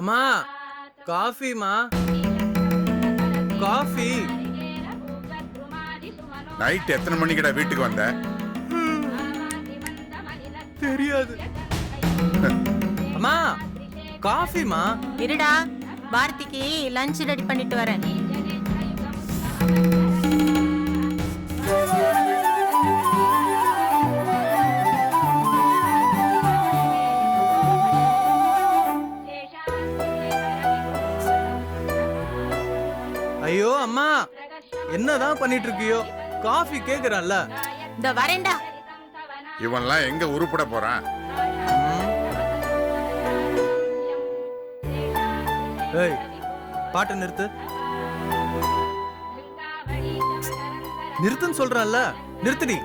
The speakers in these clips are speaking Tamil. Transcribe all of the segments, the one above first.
அம்மா காஃபிமா காஃபி. நைட் எத்தனை மணிக்குடா வீட்டுக்கு வந்த? தெரியாது. அம்மா காஃபிமா இருடா பாரதிக்கு லஞ்ச் ரெடி பண்ணிட்டு வரேன். என்னதான் பண்ணிட்டு இருக்கியோ காஃபி கேக்குறல்ல இந்த வரேன்டா. இவன்லாம் எங்க உருப்பட போறான்? ஏய் பாட்டை நிறுத்து. நிறுத்துன்னு சொல்றல்ல நிறுத்துடி.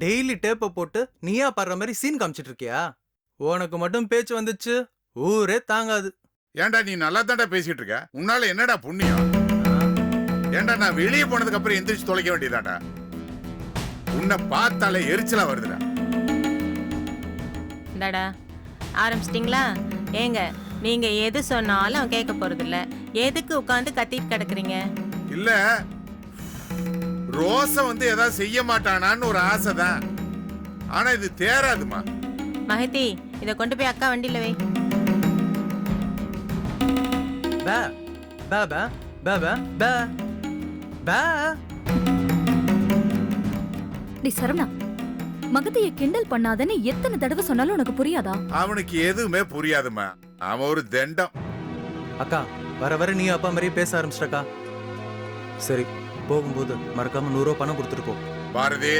டெய்லி டேப்பை போட்டு நீயா பாடுற மாதிரி சீன் காமிச்சிட்டு இருக்கியா உனக்கு மட்டும் பேச்சு வந்துச்சு ஊரே தாங்காது. ஏன்டா நீ நல்லா தான்டா பேசிட்டு இருக்க உன்னால என்னடா புண்ணியம்? ஏன்டா நான் வெளியே போனதுக்கு அப்புறம் எந்திரிச்சு தொலைக்க வேண்டியதாடா உன்னை பார்த்தாலே எரிச்சலா வருதுடா. இந்தாடா ஆரம்பிச்சிட்டிங்களா? ஏங்க நீங்க எது சொன்னாலும் கேட்க போறதில்ல. எதுக்கு உட்காந்து கத்திட்டு கிடக்குறீங்க? இல்ல ரோச வந்து ஏதாவது செய்ய மாட்டானான்னு ஒரு ஆசை தான் ஆனா இது தேராதுமா. மகதி இதை கொண்டு போய் அக்கா வண்டியில வை. பே பே பே பே பே பே பே. டி சரவணா மகத்தைய கிண்டல் பண்ணாதன்னு எத்தனை தடவை சொன்னாலும் உனக்கு புரியாதா? அவனுக்கு எதுவுமே புரியாதுமா. அவன் ஒரு தண்டம். அக்கா வர வர நீ அப்பா மாதிரியே பேச ஆரம்பிச்சிட்டக்கா. சரி. போகும்போது மறக்காம நூறு ரூபா பணம் கொடுத்துட்டு போ. பாரதி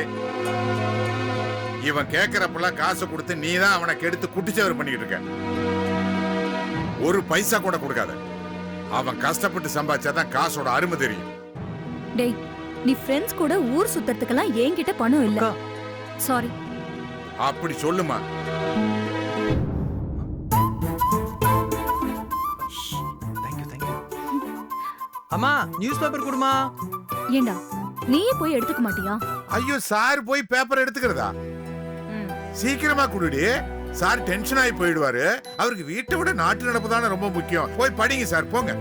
இவன் கேக்குறப்பெல்லாம் காசு கொடுத்து நீ தான் அவனை கெடுத்து குட்டிச்சவர் பண்ணிட்டு இருக்க. ஒரு பைசா கூட கொடுக்காத. அவன் கஷ்டப்பட்டு சம்பாதிச்சாதான் காசோட அருமை தெரியும். டேய் நீ ஃப்ரெண்ட்ஸ் கூட ஊர் சுத்தறதுக்கெல்லாம் என்கிட்ட பணம் இல்ல. சாரி அப்படி சொல்லுமா. அம்மா நியூஸ் பேப்பர் கொடுமா. ஏண்டா? நீயே போய் எடுத்துக்க மாட்டியா? ஐயோ சார் போய் பேப்பர் எடுத்துக்கிறதா? ம். சீக்கிரமா குடுடி. சார் டென்ஷன் ஆகி போயிடுவாரு. அவருக்கு வீட்டை விட நாட்டு நடப்பு தானே ரொம்ப முக்கியம். போய் படிங்க சார் போங்க.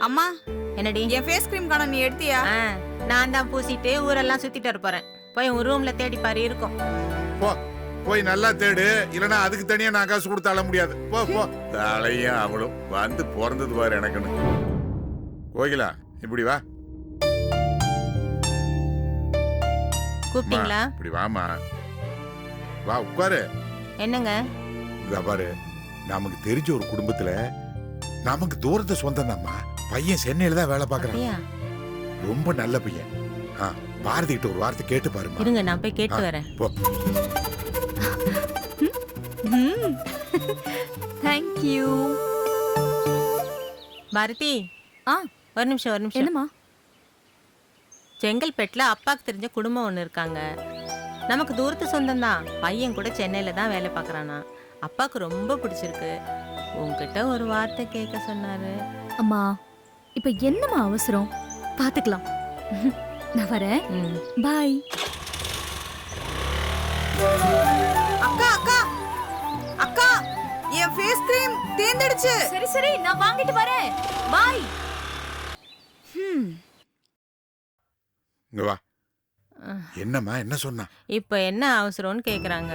அம்மா என்னடி? என் ஃபேஸ் கிரீம் காணோம் நீ எடுத்தியா? ஆ, நான் தான் பூசிட்டு ஊரெல்லாம் சுத்திட்டு வர போறேன் போய் உன் ரூம்ல தேடி பாரு இருக்கும். போ போய் நல்லா தேடு. இல்லனா அதுக்கு தனியா நான் காசு கொடுத்து அழ முடியாது. போ போ. தலையும் அவளும் வந்து பிறந்தது பாரு எனக்குன்னு. கோகிலா இப்படி வா. கூப்பிட்டீங்களா? இப்படி வாமா வா உட்காரு. என்னங்க? இதா பாரு நமக்கு தெரிஞ்ச ஒரு குடும்பத்துல நமக்கு தூரத்து சொந்தம் தான்மா பையன் சென்னையில தான் வேலை பார்க்கறான். அப்படியா? ரொம்ப நல்ல பையன். ஆ பாரதி கிட்ட ஒரு வார்த்தை கேட்டு பாருமா இருங்க நான் போய் கேட்டு வரேன். போ. தேங்க் யூ பாரதி ஆ. ஒரு நிமிஷம் ஒரு நிமிஷம். என்னம்மா? செங்கல்பேட்டில் அப்பாக்கு தெரிஞ்ச குடும்பம் ஒன்று இருக்காங்க. நமக்கு தூரத்து சொந்தம் தான் பையன் கூட சென்னையில் தான் வேலை பார்க்குறானா. அப்பாவுக்கு ரொம்ப பிடிச்சிருக்கு. உங்ககிட்ட ஒரு வார்த்தை கேட்க சொன்னாரு. அம்மா இப்ப என்னம்மா அவசரம்? பாத்துக்கலாம். நான் வரேன். ம். பாய். அக்கா அக்கா. அக்கா என் ஃபேஸ் கிரீம் தேர்ந்தெடுச்சு சரி சரி நான் வாங்கிட்டு வரேன். பாய். இங்க வா. என்னம்மா என்ன சொன்னா இப்போ என்ன அவசரம்னு கேட்குறாங்க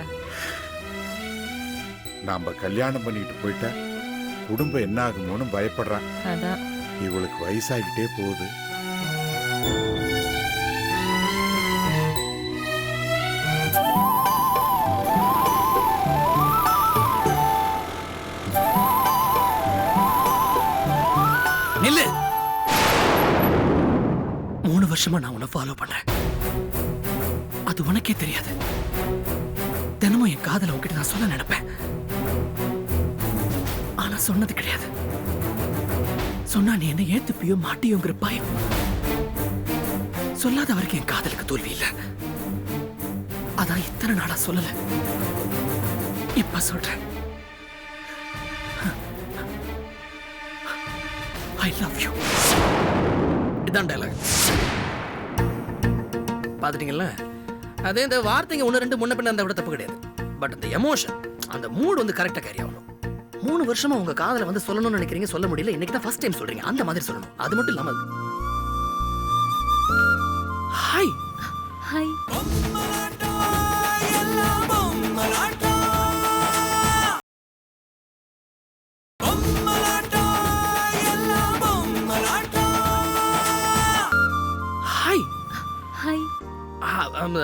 நாம கல்யாணம் பண்ணிட்டு போயிட்டா குடும்பம் என்ன ஆகுமோன்னு பயப்படுறான். அதான். இவளுக்கு வயசாகிட்டே போகுது. வருஷமா நான் உன்னை ஃபாலோ பண்றேன். அது உனக்கே தெரியாது. தினமும் என் காதல உங்ககிட்ட நான் சொல்ல நினைப்பேன். ஆனா சொன்னது கிடையாது. சொன்னா நீ என்ன ஏத்துப்பியோ மாட்டியோங்கிற பயம். சொல்லாத வரைக்கும் என் காதலுக்கு தோல்வி இல்ல. அதான் இத்தனை நாளா சொல்லல. இப்ப சொல்றேன். ஐ லவ் யூ இதான் டைலாக் பார்த்துட்டீங்கல்ல அதே இந்த வார்த்தைங்க ஒன்று ரெண்டு முன்ன பின்ன அந்த விட தப்பு கிடையாது. பட் அந்த எமோஷன் அந்த மூட் வந்து கரெக்டாக கேரி ஆகணும். மூணு வருஷமா உங்க காதல வந்து சொல்லணும்னு நினைக்கிறீங்க சொல்ல முடியல இன்னைக்கு தான் ஃபர்ஸ்ட் டைம் சொல்றீங்க. அந்த மாதிரி சொல்லணும். அது மட்டும் இல்லாமல்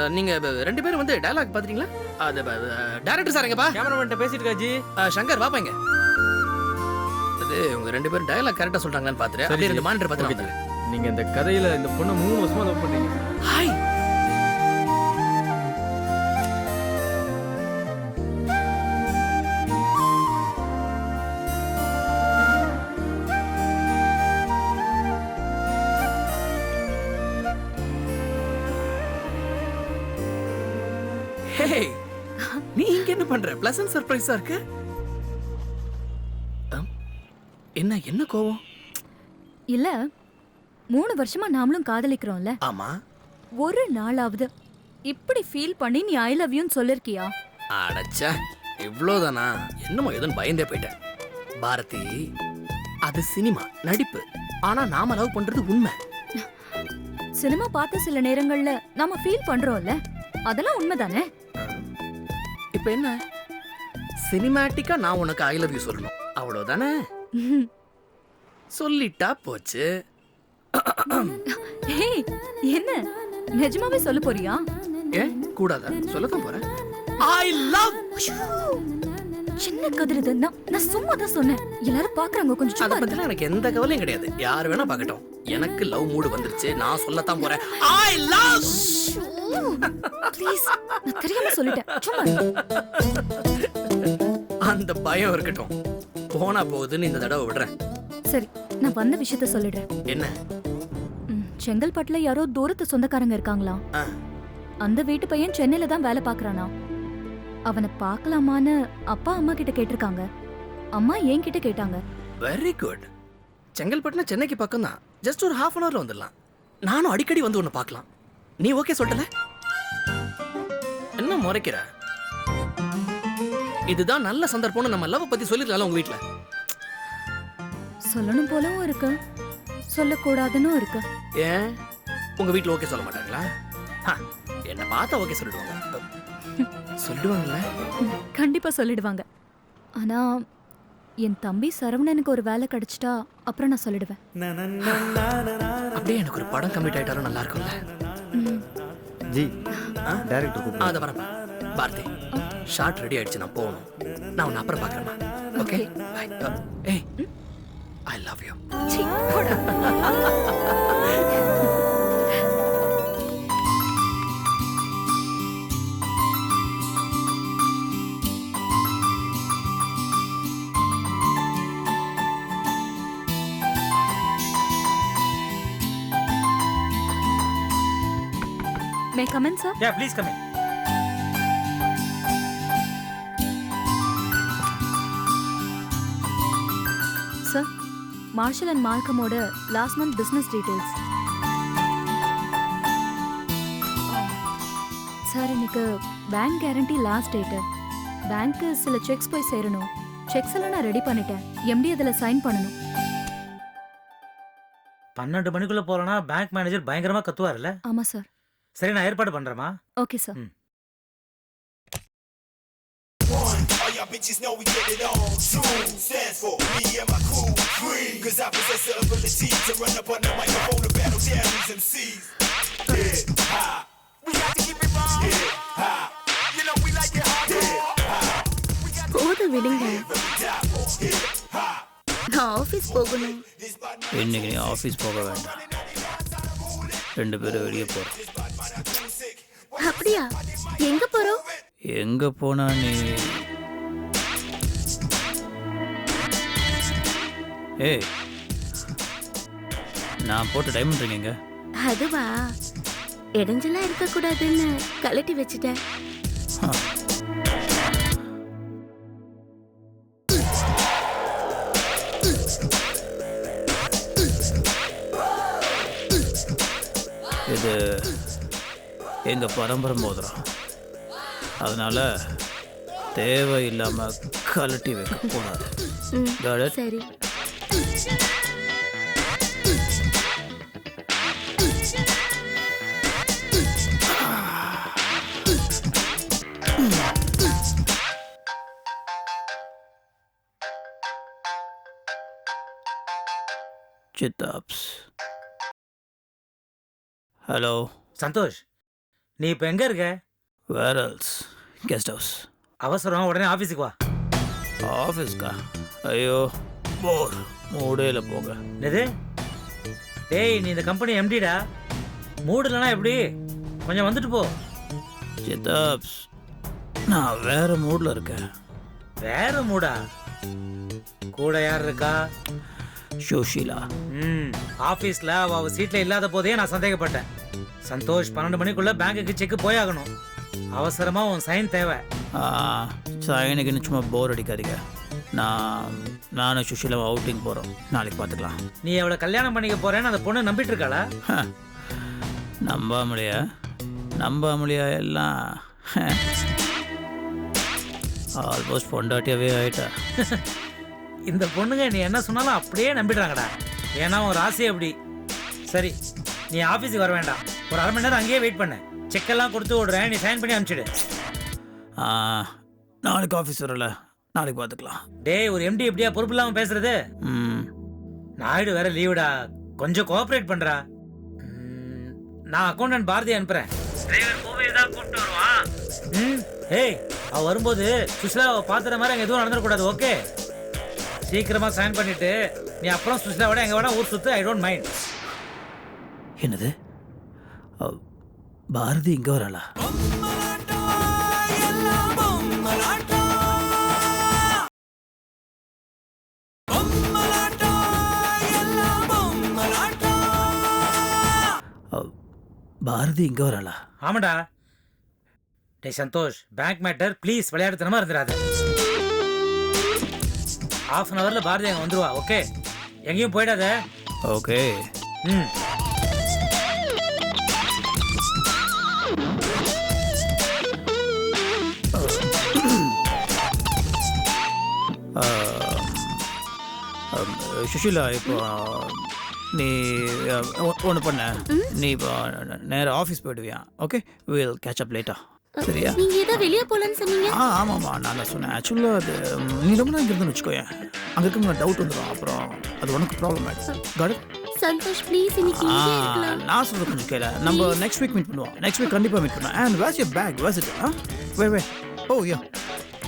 நீங்க ரெண்டு பேரும் வந்து டயலாக் பாத்தீங்களா அது டைரக்டர் சார் எங்கப்பா? கேமராமேன் பேசிட்டு இருக்கா ஜி ஆ, சங்கர் வாப்பா இங்க. அது உங்க ரெண்டு பேரும் டயலாக் கரெக்டா சொல்றாங்களான்னு பாத்துட்டு அப்படியே ரெண்டு மானிட்டர் ஜி. நீங்க இந்த கதையில இந்த பொண்ணை மூணு வருஷமா லவ் பண்றீங்க. ஹாய் பிளசன்ட் சர்ப்ரைஸா இருக்கு? என்ன என்ன கோவம்? இல்ல மூணு வருஷமா நாமளும் காதலிக்கிறோம்ல. ஆமா. ஒரு நாளாவது இப்படி ஃபீல் பண்ணி நீ ஐ லவ் யூன்னு சொல்லிருக்கியா? அடச்சா இவ்வளோதானா? என்னமோ ஏதோன்னு பயந்தே போயிட்டேன். பாரதி அது சினிமா நடிப்பு. ஆனா நாம லவ் பண்றது உண்மை. சினிமா பார்த்த சில நேரங்கள்ல நாம ஃபீல் பண்றோம்ல அதெல்லாம் உண்மைதானே? இப்போ என்ன? சினிமேட்டிக்கா நான் உனக்கு ஐ லவ் யூ சொல்லணும். அவ்வளோதானே சொல்லிட்டா போச்சு. ஏய் என்ன? நிஜமாவே சொல்ல போறியா? ஏ கூடாதா? சொல்லத்தான் போறேன். ஐ லவ் சின்ன கதிரது நான் சும்மா தான் சொன்னேன். எல்லாரும் பாக்குறாங்க கொஞ்சம் அத சும்மா. பத்திலாம் எனக்கு எந்த கவலையும் கிடையாது. யார் வேணா பார்க்கட்டும். எனக்கு லவ் மூடு வந்துருச்சு. நான் சொல்லத்தான் போறேன். ஐ லவ் ப்ளீஸ் நான் தெரியாம சொல்லிட்டேன். சும்மா பயம் இருக்கட்டும். போனா போகுதுன்னு இந்த தடவை விடுறேன். சரி நான் வந்த விஷயத்த சொல்லிடுறேன். என்ன? ம், செங்கல்பட்டுல யாரோ தூரத்து சொந்தக்காரங்க இருக்காங்களா? ஆ. அந்த வீட்டு பையன் சென்னையில தான் வேலை பார்க்கறானா? அவனை பார்க்கலாமான்னு அப்பா அம்மா கிட்ட கேட்டிருக்காங்க. அம்மா என்கிட்ட கேட்டாங்க. வெரி குட் செங்கல்பட்டுனா சென்னைக்கு பக்கம் தான் ஜஸ்ட் ஒரு ஹாஃப் அன் ஹவர்ல வந்துடலாம். நானும் அடிக்கடி வந்து உன்னை பார்க்கலாம். நீ ஓகே சொல்லல என்ன முறைக்கிற? இதுதான் நல்ல சந்தர்ப்பம்னு நம்ம லவ் பத்தி சொல்லிருக்கல உங்க வீட்ல? சொல்லணும் போலவும் இருக்கு. சொல்லக்கூடாதுன்னு இருக்கு. ஏன்? உங்க வீட்ல ஓகே சொல்ல மாட்டாங்களா? ஹ, என்ன பார்த்தா ஓகே சொல்லிடுவாங்க. சொல்லிடுவாங்கல்ல? ம், கண்டிப்பா சொல்லிடுவாங்க. ஆனா என் தம்பி சரவணனுக்கு ஒரு வேலை கிடைச்சிட்டா அப்புறம் நான் சொல்லிடுவேன். அப்படியே எனக்கு ஒரு படம் கம்மிட் ஆயிட்டாலும் நல்லா இருக்கும்ல. ஜி ஆ? டேரக்டர் அதை வரேன். பாரதி ஷார்ட் ரெடி ஆயிடுச்சு நான் போகணும். நான் உன்னை அப்புறம் பார்க்குறேம்மா. ஓகே பாய் ஏய் ஐ லவ் யூ சீ, போடா. May I come in, sir? Yeah please come Marshall and மார்க்கமோட last month business details sir இன்னைக்கு பேங்க் கேரண்டி லாஸ்ட் டேட்டு பேங்க்கு சில செக்ஸ் போய் சேரணும். செக்ஸ் எல்லாம் நான் ரெடி பண்ணிட்டேன். எம்டி அதில் சைன் பண்ணணும். பன்னெண்டு மணிக்குள்ள போறேன்னா பேங்க் மேனேஜர் பயங்கரமா கத்துவார்ல ஆமாம் சார் சரி நான் ஏற்பாடு பண்றேமா ஓகே சார் ம். Y'all bitches know we get it on. True stands for me and my crew. Free, cause I possess the ability to run up on the microphone to battle down these MCs. Get high. We got to keep it raw. Get high. You know we like it hard. Get போதும் விடுங்க நான் ஆஃபீஸ் போகணும் இன்னைக்கு நீ ஆஃபீஸ் போக வேண்டாம் ரெண்டு பேரும் வெளியே போகிறோம் அப்படியா எங்க போறோம் எங்கே போனா நீ ஏய் நான் போட்ட டைமண்ட் ரிங் எங்க அதுவா? இடைஞ்சலா இருக்க கூடாதுன்னு கலட்டி வச்சுட்டேன். இது எங்கள் பரம்பரை மோதிரம். அதனால் தேவையில்லாமல் ம், Got it? சரி. சித்தாப்ஸ் ஹலோ சந்தோஷ் நீ இப்போ எங்கே இருக்க வேர் எல்ஸ் கெஸ்ட் ஹவுஸ் அவசரம் உடனே ஆஃபீஸுக்கு வா ஆஃபீஸ்க்கா ஐயோ போர் மூடையில் போங்க என்னது? டேய் நீ இந்த கம்பெனி எம்டிடா மூடலனா எப்படி? கொஞ்சம் வந்துட்டு போ. சித்தாப்ஸ் நான் வேற மூடில் இருக்கேன். வேற மூடா? கூட யார் இருக்கா? சுஷீலா. ம் ஆஃபீஸில் அவ அவ சீட்டில் இல்லாத போதே நான் சந்தேகப்பட்டேன். சந்தோஷ் பன்னெண்டு மணிக்குள்ள பேங்க்குக்கு செக் போயாகணும் அவசரமா உன் சைன் தேவை. சைனுக்கு சும்மா போர் அடிக்காதீங்க. நான் நானும் சுஷீலாவும் அவுட்டிங் போகிறோம் நாளைக்கு பார்த்துக்கலாம். நீ அவளை கல்யாணம் பண்ணிக்க போறேன்னு அந்த பொண்ணு நம்பிட்டு இருக்காளா நம்பாமலையா நம்பாமலையா எல்லாம்? ஆல்மோஸ்ட் பொண்டாட்டியாவே ஆயிட்டா. இந்த பொண்ணுங்க நீ என்ன சொன்னாலும் அப்படியே நம்பிடுறாங்கடா. ஏன்னா உன் ராசி அப்படி. சரி நீ ஆஃபீஸுக்கு வர வேண்டாம். ஒரு அரை மணி நேரம் அங்கேயே வெயிட் பண்ணு. செக்கெல்லாம் கொடுத்து விடுறேன். நீ சைன் பண்ணி அனுப்பிச்சிடு. நாளைக்கு ஆஃபீஸ் வரல. நாளைக்கு பார்த்துக்கலாம் டேய் ஒரு எம்டி எப்படியா பொறுப்பு இல்லாம பேசுறது? ம். நாயுடு வேற லீவுடா. கொஞ்சம் கோஆபரேட் பண்றா. ம், நான் அக்கௌண்டன்ட் பாரதி அனுப்புறேன். டிரைவர் கோவை தான் கூப்பிட்டு வருவான். ம் ஏய் அவ வரும்போது சுஷ்லாவை பாத்துற மாதிரி அங்க எதுவும் நடந்துடக்கூடாது ஓகே? சீக்கிரமா சைன் பண்ணிட்டு நீ அப்புறம் சுஷ்லாவோட எங்க வேணா ஊர் சுத்து ஐ டோன்ட் மைண்ட் என்னது? பாரதி இங்கே வராளா? பாரதி இங்கே வராளா? ஆமாடா. டேய் சந்தோஷ் பேங்க் மேட்டர் ப்ளீஸ் விளையாடுத்தனமா இருந்துடாத. ஹாஃப் அன் ஹவர்ல பாரதி அங்க வந்துருவா ஓகே எங்கேயும் போயிடாத. ஓகே ம். சுஷீலா இப்போ நீ ஒன்று பண்ண. நீ இப்போ நேராக ஆஃபீஸ் போயிடுவியா? ஓகே வில் கேட்ச் அப் லேட்டா சரியா? நீங்க ஏதோ வெளியே போலன்னு சொன்னீங்க? ஆ ஆமாம்மா. நான் தான் சொன்னேன். ஆக்சுவலாக அது நீ ரொம்ப நாள் இருந்துன்னு வச்சுக்கோயேன். அங்கே இருக்க டவுட் வந்துடும் அப்புறம் அது உனக்கு ப்ராப்ளம் ஆகிடும் காட் சந்தோஷ் ப்ளீஸ் இன்னைக்கு ஆ இங்கே இருக்கலாம். நான் சொல்றது கொஞ்சம் கேள. நம்ம நெக்ஸ்ட் வீக் மீட் பண்ணுவோம். நெக்ஸ்ட் வீக் கண்டிப்பாக மீட் பண்ணுவோம். And where's your bag where's it ஆ வே வே ஓ யா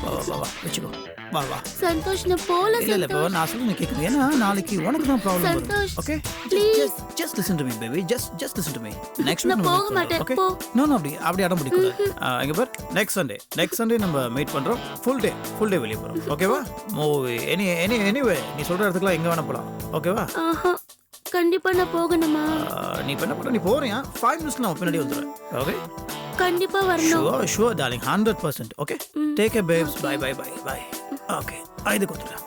வா வா வா வா. வச்சுக்கோ. வா வா. சந்தோஷ் நான் போல இல்ல இல்ல இப்போ நான் சொல்லுங்க கேட்கணும் ஏன்னா நாளைக்கு உனக்கு தான் ப்ராப்ளம் வரும் okay please. Just listen to me baby just just listen to me next நான் போக மாட்டேன், ஓகே போ. நோ நோ அப்படி அப்படி அடம் பிடிக்கூடாது இங்க பார். நெக்ஸ்ட் சண்டே நெக்ஸ்ட் சண்டே நம்ம மீட் பண்றோம். ஃபுல் டே ஃபுல் டே வெளியே போறோம். ஓகேவா மூவி எனி எனி எனிவே நீ சொல்ற இடத்துக்குலாம் எங்க வேணா போலாம். ஓகேவா கண்டிப்பா நான் போகணுமா? நீ என்ன பண்ற நீ போறியா? ஃபைவ் மினிட்ஸ்ல நான் பின்னாடி வந்துடுறேன். ஓகே கண்டிப்பா வரணும். Sure sure darling hundred percent okay. Take a babes bye bye bye bye okay ஐது கொடுத்துறேன்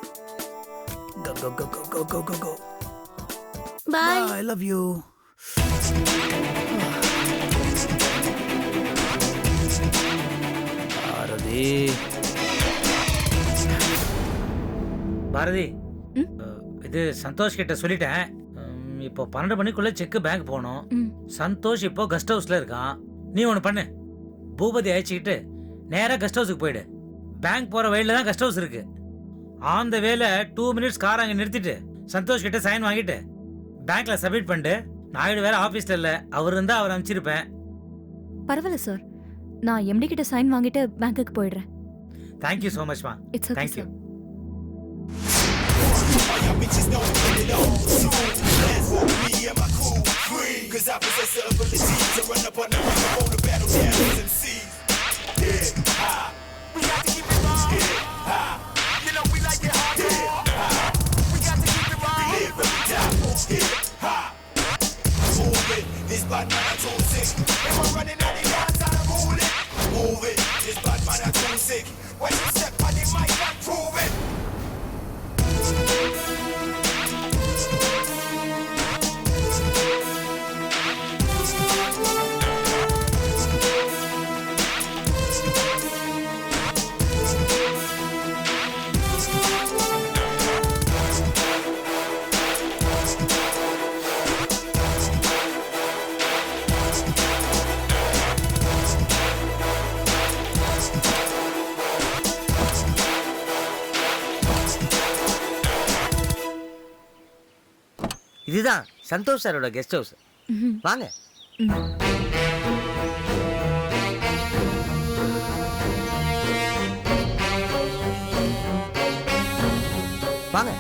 go go go go go go go go. Bye I love you. Bharathi. Bharathi. இது சந்தோஷ் கிட்ட சொல்லிட்டேன். இப்போ பன்னெண்டு மணிக்குள்ள செக் பேங்க் போகணும். ம். சந்தோஷ் இப்போ கெஸ்ட் ஹவுஸ்ல இருக்கான். நீ ஒன்று பண்ணு. பூபதி அழைச்சிக்கிட்டு நேரா கெஸ்ட் ஹவுஸுக்கு போயிடு. பேங்க் போற வழியில தான் கெஸ்ட் ஹவுஸ் இருக்கு. ஆன் த வேல டூ மினிட்ஸ் கார் அங்கே நிறுத்திட்டு சந்தோஷ் கிட்ட சைன் வாங்கிட்டு பேங்க்ல சப்மிட் பண்ணிட்டு நாயுடு வேற ஆஃபீஸ்ல இல்ல அவர் இருந்தா அவர் அனுப்பிச்சிருப்பேன். பரவாயில்ல சார் நான் எம்டி கிட்ட சைன் வாங்கிட்டு பேங்க்குக்கு போயிடுறேன். Thank you so மச்மா it's okay thank you fool me and my crew green. Cause I possess the ability to run up on the microphone the battle champions and see. Dead high. We got to keep it raw. Dead high. You know we like it hard. Dead high. We got to keep it raw. We live and we die. Dead high. Move it. This bad man I told sick. If I'm running out of time, I'm it. Move it. This bad man I told sick. Santhosh சாரோட கெஸ்ட் ஹவுஸ். வாங்க. வாங்க.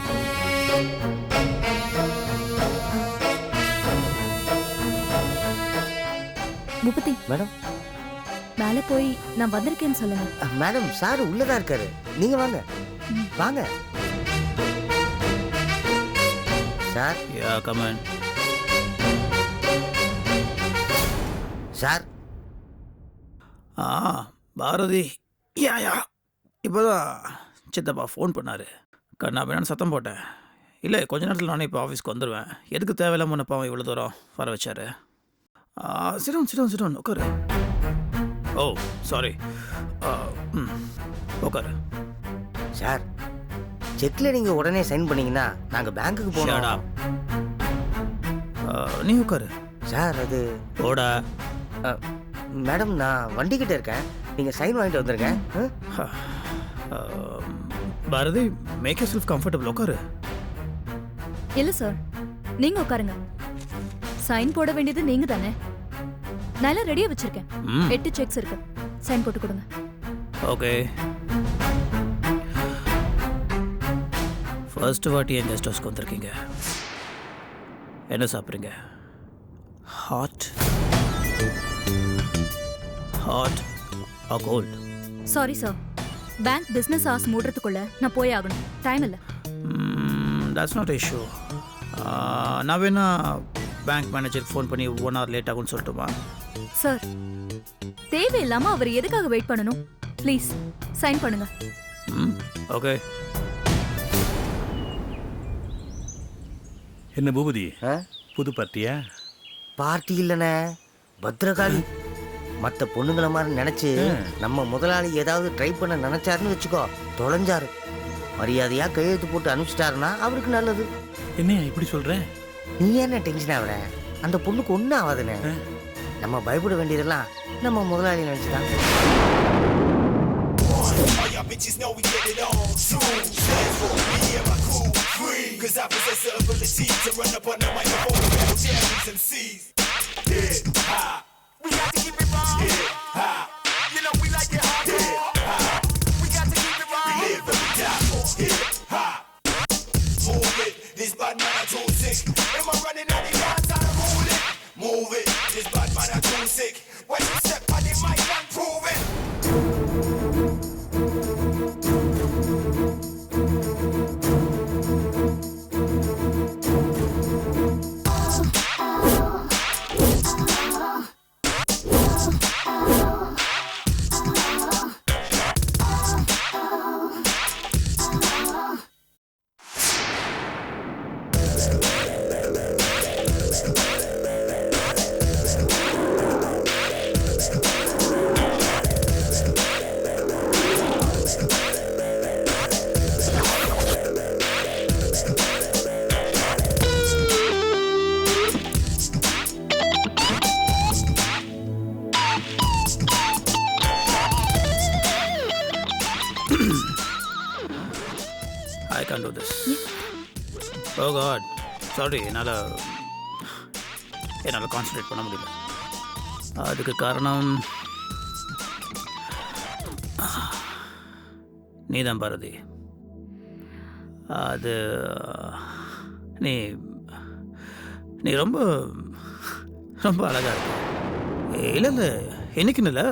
பூபதி மேடம். மேலே போய் நான் வந்திருக்கேன்னு சொல்லுங்க. மேடம் சார் உள்ளதா இருக்காரு. நீங்க வாங்க. வாங்க. சார் யா கமன் ஆ பாரதி. Yeah yeah. இப்போதான் சித்தப்பா ஃபோன் பண்ணாரு. கண்ணா வேணான்னு சத்தம் போட்டேன். இல்லை கொஞ்ச நேரத்தில் நானே இப்போ ஆஃபீஸ்க்கு வந்துடுவேன் எதுக்கு தேவையில்லாம உன்னை பாவம் இவ்வளோ தூரம் வர வச்சாரு? சிடம் சிடம் சிடம் உட்காரு. ஓ சாரி ம் உட்காரு. சார் செக்ல நீங்க உடனே சைன் பண்ணீங்கன்னா நாங்க பேங்க்குக்கு Shut போனோம் up. ஆ, நீ உட்காரு. சார் அது ஓடா அஹ், மேடம் நான் வண்டி கிட்ட இருக்கேன். நீங்க சைன் வாங்கிட்டு வந்துருங்க? Bharathi make you self comfortable உட்காரு. இல்ல சார் நீங்க உட்காருங்க. சைன் போட வேண்டியது நீங்க தானே. நான் எல்லாம் ரெடியா வச்சிருக்கேன். ம். எட்டு செக்ஸ் இருக்கு. சைன் போட்டு கொடுங்க. ஓகே ஃபர்ஸ்ட் வாட்டி என் கெஸ்ட் ஹவுஸ்க்கு வந்திருக்கீங்க. என்ன சாப்பிட்றீங்க? Hot hot or cold sorry sir bank business hours மூடுறதுக்குள்ள நான் போய் ஆகணும். டைம் இல்ல. தட்ஸ் நாட் இஷ்யூ நான் வேணா பேங்க் மேனேஜருக்கு ஃபோன் பண்ணி ஒன் ஹவர் லேட் ஆகும்னு சொல்லட்டுமா? சார் தேவையில்லாம அவர் எதுக்காக வெயிட் பண்ணணும்? ப்ளீஸ் சைன் பண்ணுங்க. ம் ஓகே என்ன பூபதி? ஆ? புது பார்ட்டியா? பார்ட்டி இல்லைண்ணே பத்ரகாளி மற்ற பொண்ணுங்கள மாதிரி நினைச்சு நம்ம முதலாளி ஏதாவது ட்ரை பண்ண நினைச்சாருன்னு வச்சுக்கோ தொலைஞ்சாரு. மரியாதையா கையெழுத்து போட்டு அனுப்பிச்சிட்டாருன்னா அவருக்கு நல்லது. என்னையா இப்படி சொல்ற? நீ என்ன டென்ஷன் ஆகுற அந்த பொண்ணுக்கு ஒன்றும் ஆகாதுண்ணே நம்ம பயப்பட வேண்டியதெல்லாம் நம்ம முதலாளி நினைச்சுதான். All y'all bitches know we get it on. True stands for me and my crew. Free, cause I possess the ability to run up on sorry என்னால் என்னால் கான்சன்ட்ரேட் பண்ண முடியல. அதுக்கு காரணம் நீதான் பாரதி. அது நீ நீ ரொம்ப ரொம்ப அழகாக இருக்க. இல்லை இல்லை என்னைக்குன்னு இல்லை.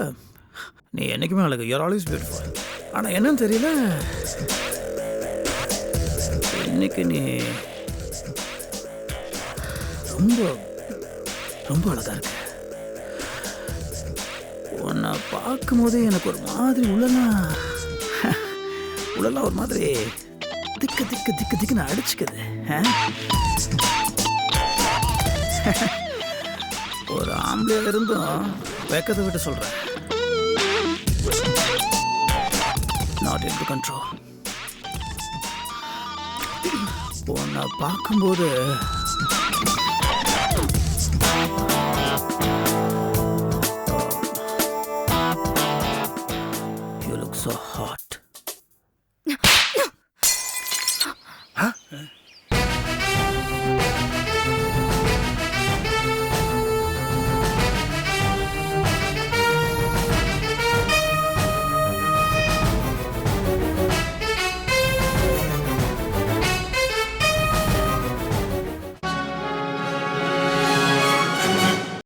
நீ என்றைக்குமே அழகு. யூஆர் ஆல்வேஸ் பியூட்டிஃபுல் ஆனால் என்னன்னு தெரியல. இன்னைக்கு நீ ரொம்ப ரொம்ப அழகா இருக்கு. உன்னை பார்க்கும்போதே எனக்கு ஒரு மாதிரி உள்ளலாம் உள்ளலாம் ஒரு மாதிரி திக்கு திக்கு திக்கு திக்குன்னு அடிச்சுக்குது ஆ? ஒரு ஆம்பளையா இருந்தும் வெக்கத்தை விட்டு சொல்றேன். நாட் இன் டு கண்ட்ரோல் உன்னை பார்க்கும்போது The heart.